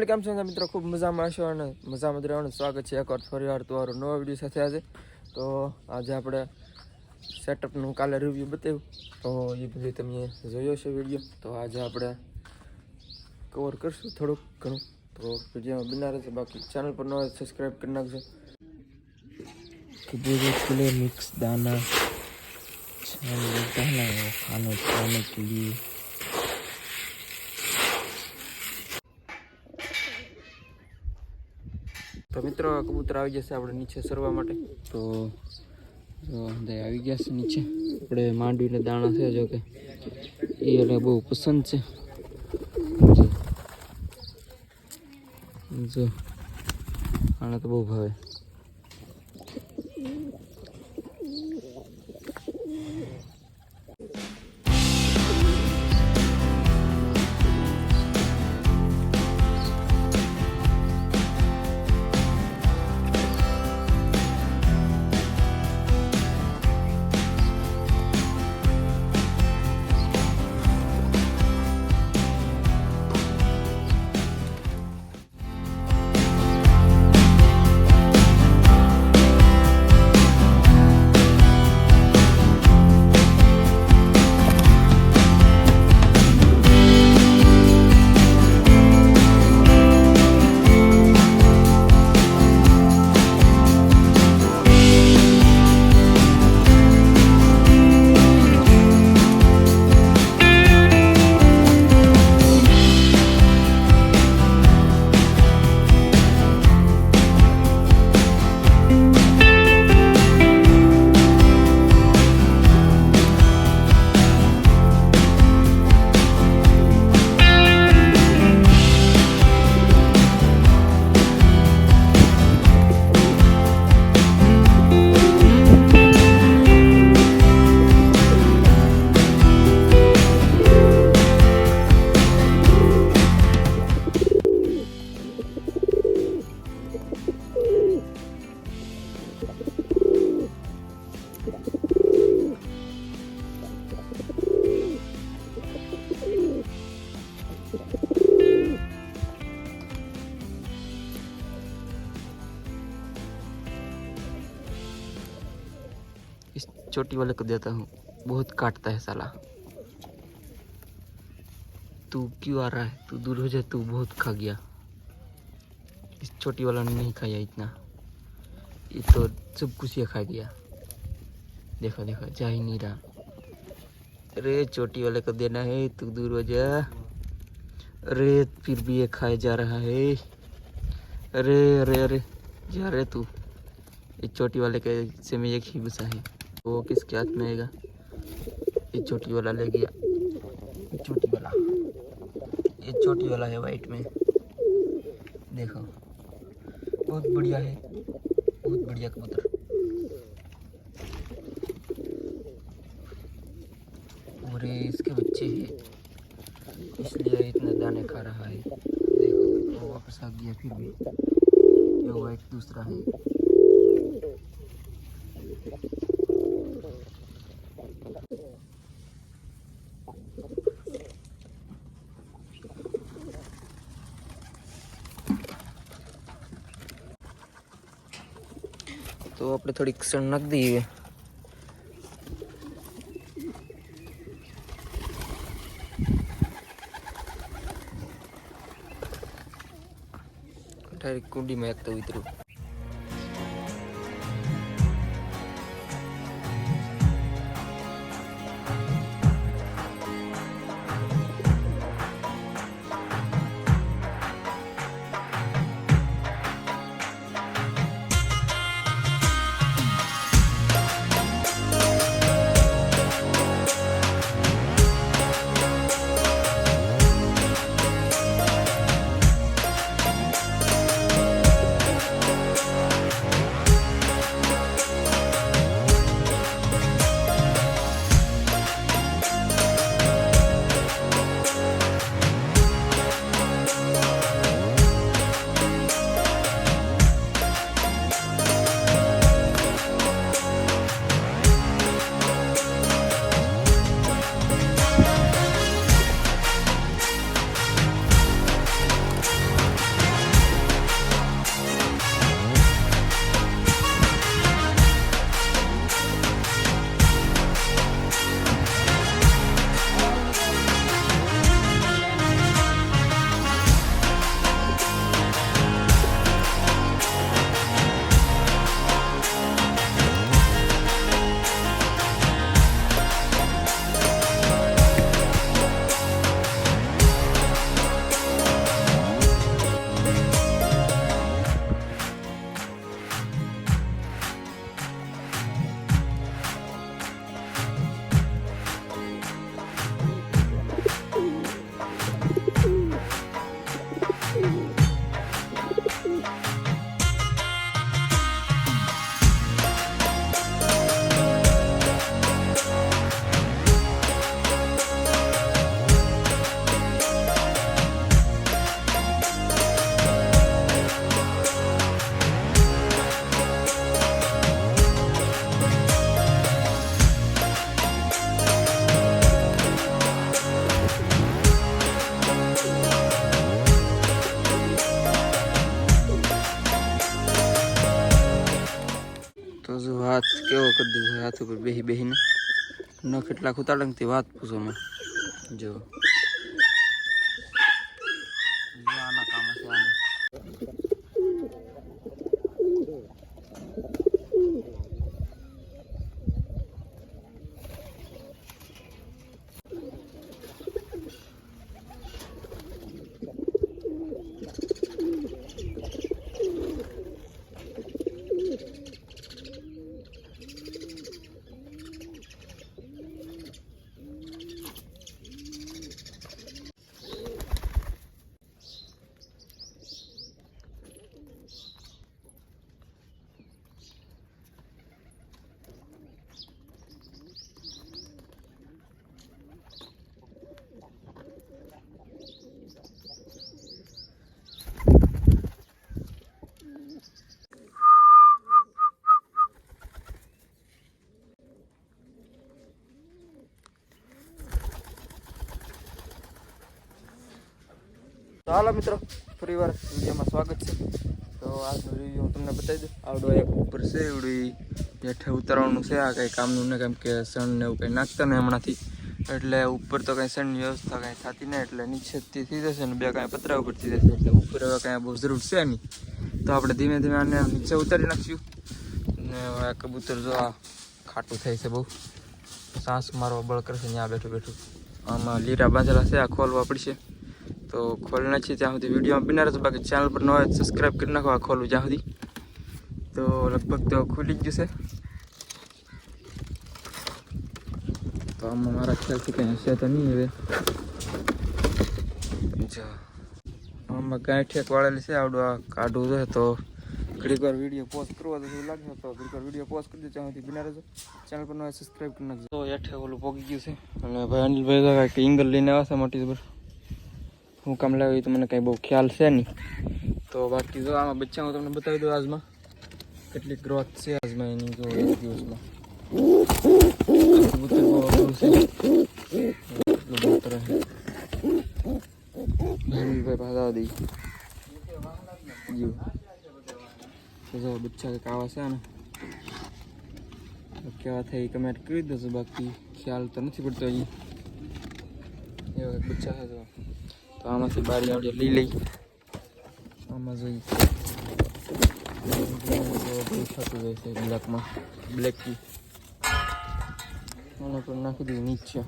હાલો family કેમ છો મિત્રો ખૂબ મજામાં હશો અને મજામાં જ રહેવાનું સ્વાગત છે એકવાર ફરી વાર તમારું નવા વિડીયો સાથે આજે તો આજે આપણે સેટઅપનું કાલે રિવ્યૂ બતાવ્યું તો એ બધું તમે જોયો છે વિડીયો તો આજે આપણે કવર કરશું થોડુંક ઘણું તો વિડીયોમાં બના રહેશે બાકી ચેનલ પર ન હોય સબસ્ક્રાઈબ કરી નાખજો कबूतर के लिए मिक्स दाना छान दाना है खाने खाने के लिए તો મિત્રો કબૂતર આવી જશે આપણે નીચે સરવા માટે. તો આવી ગયા છે નીચે. આપણે માંડવીને દાણા છે જો કે એ એને બહુ પસંદ છે. જો. આને તો બહુ ભાવે. छोटी वाले को देता हूँ। बहुत काटता है साला। तू क्यों आ रहा है? तू दूर हो जा, तू बहुत खा गया। इस छोटी वाला ने नहीं खाया इतना। ये तो सब कुछ ये खा गया। देखो देखो, जा ही नहीं रहा। अरे छोटी वाले को देना है, तू दूर हो जा। अरे, फिर भी ये खाए जा रहा है। अरे अरे अरे, जा रहे तू। ये छोटी वाले के से में एक ही बसा है। वो किसके हाथ में आएगा? ये छोटी वाला ले गया। छोटी वाला। ये छोटी वाला है वाइट में। देखो। बहुत बढ़िया है। बहुत बढ़िया कबूतर। और इसके बच्चे हैं। इसलिए इतना दाने खा रहा है। देखो, वो वापस आ गया फिर भी। આપણે થોડીક ક્ષણ નાખી દઈએ. ડાયરેક્ટ કુંડીમાં એક તો ઉતર્યું કરી દીધો હાથ ઉપર બેહી બેહીને. ન કેટલાક ઉતાડંગથી વાત પૂછો મેં જો જો આના કામ હશે આને તો હાલો મિત્રો ફરી વાર વિડીયોમાં સ્વાગત છે. તો આજનો રિવ્યુ હું તમને બતાવી દઉં. આવડો એક ઉપર છે એવડી હેઠે ઉતરવાનું છે. આ કંઈ કામનું ને કેમ કે સણ ને એવું કંઈ નાખતા ને હમણાંથી. એટલે ઉપર તો કંઈ સણની વ્યવસ્થા કંઈ થતી નહીં, એટલે નીચેથી થઈ જશે ને બે કાંઈ પતરા ઉપર થઈ જશે. એટલે ઉપર હવે કાંઈ બહુ જરૂર છે નહીં. તો આપણે ધીમે ધીમે આને નીચે ઉતારી નાખશું. ને આ કબૂતર જો આ ખાટું થાય છે બહુ. સાંસ મારવા બળ કરશે ત્યાં બેઠું બેઠું. આમાં લીરા બાંધેલા છે, આ ખોલવા પડશે. તો ખોલી નાખીએ ત્યાં સુધી વિડીયોમાં બિના રહેશે બાકી ચેનલ પર ન હોય સબસ્ક્રાઈબ કરી નાખો, આ ખોલું જ્યાં સુધી. તો લગભગ તો ખુલી જ જશે. તો આમાં મારા ખ્યાલથી કંઈ હશે તો નહીં હવે. જો, આમાં ઠેક વાળેલી છે, આવડું આ કાઢવું છે, તો ઘડીક વાર વીડિયો પોસ્ટ કરવો તો એવું લાગે તો ઘડીક વાર વીડિયો પોસ્ટ કરી દો ત્યાં સુધી બિના રહેજો. ચેનલ પર ન સબસ્ક્રાઈબ કરી નાખજો. તો એઠે ઓલું પોગી ગયું છે. અને ભાઈ અનિલભાઈ તો ઇંગલ લઈને આવશે છે મોટી જબર હું કામ લાવ્યું તો મને કંઈ બહુ ખ્યાલ છે નહીં. તો બાકી જો આમાં બચ્ચા હું તમને બતાવી દઉં આજમાં. કેટલી ગ્રોથ છે આજમાં એની જો એક દિવસમાં. બચ્ચા કાવા છે ને. કેવા થઈ કમેન્ટ કરી દેજો. બાકી ખ્યાલ તો નથી પડતો કંઈક બચ્ચા છે તો તો આમાંથી બારી આવડે લઈ લઈ આમાં જોઈ થતું હોય છે બ્લેકમાં બ્લેક ટી આને પણ નાખી દીધું નીચે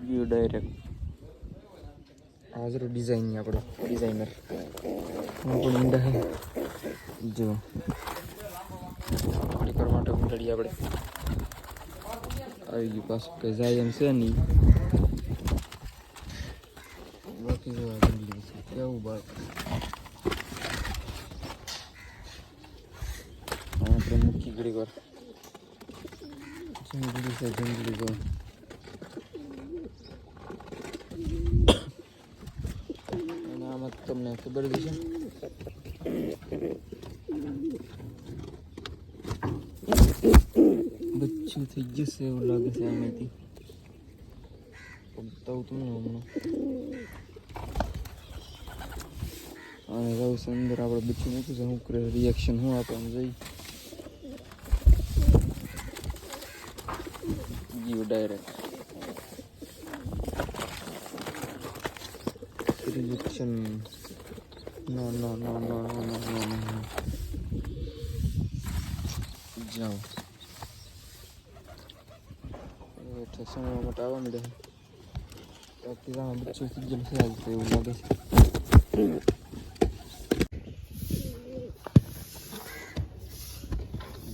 વ્યૂ ડાયરેક્ટ હાજર ડિઝાઇનની આપણો ડિઝાઇનર હું પણ ઈંડા હે જો થોડીક માટે ઊંડાડી આપણે આવી ગયું પાછું કંઈ જાય એમ છે નહીં બાકી જોવા જંગલી છે કેવું બાળ આપણે મૂકી ઘડી વાર જંગલી છે જંગલી જો અને આમાં તમને ખબર જ છે બચ્ચું થઈ જશે એવું લાગે છે આમાંથી તો તમને હમણાં અને રવ અંદર આપણે બચ્ચું મૂક્યું છે શું કરે રિએક્શન શું આપે એમ જોઈ જીવ ડાયરેક્ટ રિએક્શન નો નો નો નો નો નો નો નો નો જાઓ એટલે સમય માટે આવવા મળે બાકી આમાં બચ્ચું થઈ ગયેલું છે આજ તો એવું લાગે છે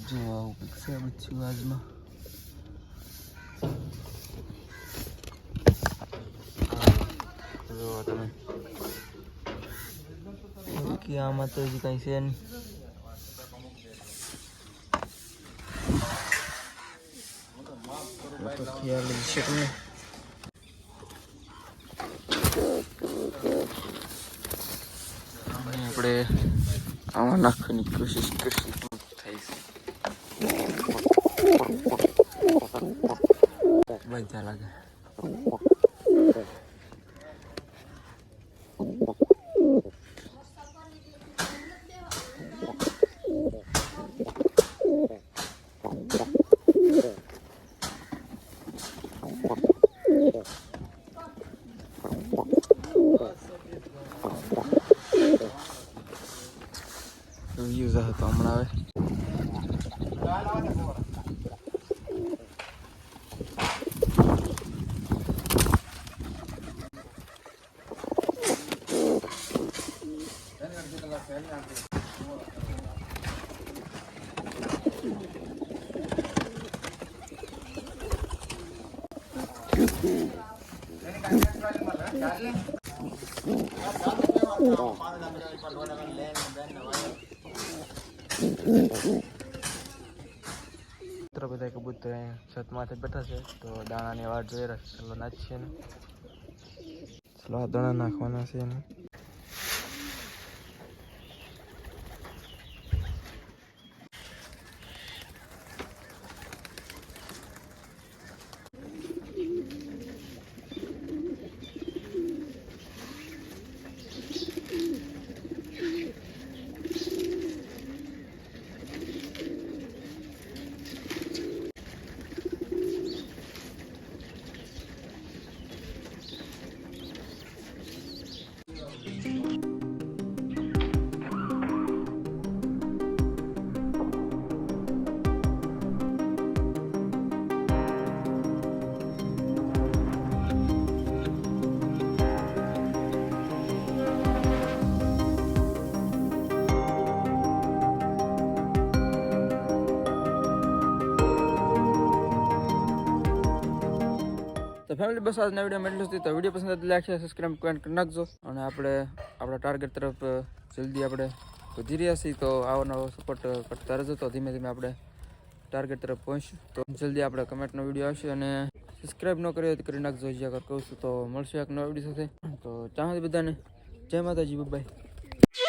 જો આવું કંઈક છે બચ્ચું આજમાં હા, જુઓ તમે બાકી આમાં તો હજી કાંઈ છે નહીં આ તો ખ્યાલ જ છે તમને અને આપણે આમાં નાખવાની કોશિશ કરશું 在哪呢 માથે બેઠા છે, તો દાણાની વાટ જોઈ રહ્યા ચલો નાખીએ ને. ચલો, આ દાણા નાખવાના છે એને. તો ફેમિલી બસ આજના વિડીયોમાં એટલું સુધી તો વીડિયો પસંદ હતી લાગશે સબસ્ક્રાઈબ કમેન્ટ કરી નાખજો. અને આપણે, આપણા ટાર્ગેટ તરફ જલ્દી આપણે વધી રહ્યા છીએ. તો આવો નવો સપોર્ટ કરતા રહેજો. તો ધીમે ધીમે આપણે ટાર્ગેટ તરફ પહોંચશું. તો જલ્દી આપણે કમેન્ટનો વીડિયો આવશે અને સબસ્ક્રાઈબ ન કરી હોય તો કરી નાખજો. જ્યાં આગળ કહું છું. તો મળશે એક નવા વીડિયો સાથે. તો ચાહે બધાને જય માતાજી. બાય